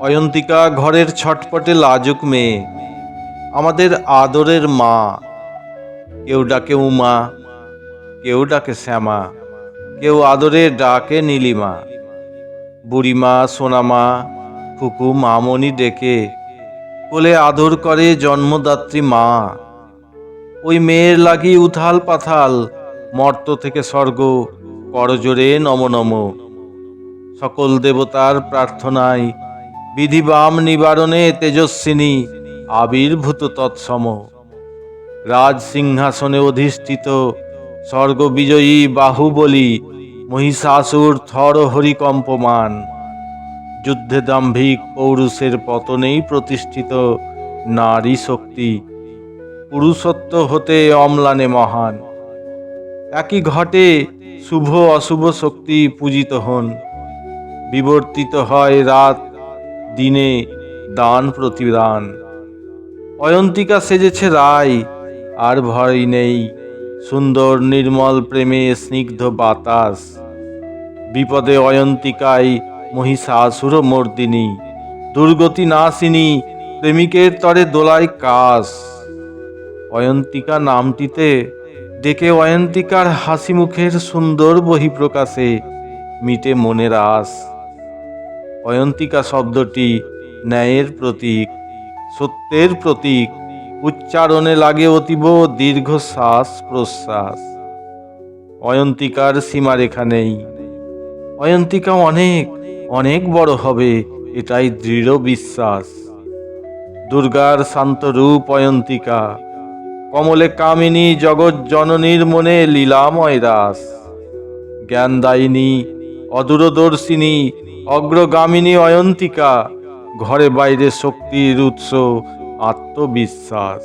অয়ন্তিকা ঘরের ছটপটে লাজুক মেয়ে। আমাদের আদরের মা। কেউ ডাকে উমা, কেউ ডাকে শ্যামা, কেউ আদরে ডাকে নীলিমা। বুড়িমা, সোনামা, ফুকু মামনি ডেকে কোলে আদর করে জন্মদাত্রী মা। ওই মেয়ের লাগি উথাল পাথাল, মর্ত থেকে স্বর্গ করজোরে নম নম সকল দেবতার প্রার্থনায় বিধিবাম নিবারণে তেজস্বিনী আবির্ভূত তৎসম। রাজ সিংহাসনে অধিষ্ঠিত স্বর্গবিজয়ী বাহুবলী মহিষাসুর থর হরিকম্পমান। যুদ্ধে দাম্ভিক পৌরুষের পতনেই প্রতিষ্ঠিত নারী শক্তি পুরুষত্ব হতে অম্লানে মহান। একই ঘটে শুভ অশুভ শক্তি পূজিত হন। বিবর্তিত হয় রাত দিনে দান প্রতিদান। অয়ন্তিকা সেজেছে রায়, আর ভয় নেই সুন্দর নির্মল প্রেমে স্নিগ্ধ বাতাস। বিপদে অয়ন্তিকায় মহিষাসুর মর্দিনী, দুর্গতি নাসিনী প্রেমিকের তরে দোলায় কাশ। অয়ন্তিকা নামটিতে ডেকে অয়ন্তিকার হাসি মুখের সুন্দর বহিঃপ্রকাশে মিটে মনের আস অয়ন্তিকা শব্দটি ন্যায়ের প্রতীক, সত্যের প্রতীক, উচ্চারণে লাগে অতীব দীর্ঘ শ্বাস প্রশ্বাস। অয়ন্তিকার সীমারেখা নেই। অয়ন্তিকা অনেক অনেক বড় হবে, এটাই দৃঢ় বিশ্বাস। দুর্গার শান্ত রূপ অয়ন্তিকা, কমলে কামিনী জগৎ জননীর মনে লীলাময় রাস। জ্ঞানদায়িনী, অদূরদর্শিনী অগ্রগামিনী অয়ন্তিকা ঘরে বাইরে শক্তির উৎস আত্মবিশ্বাস।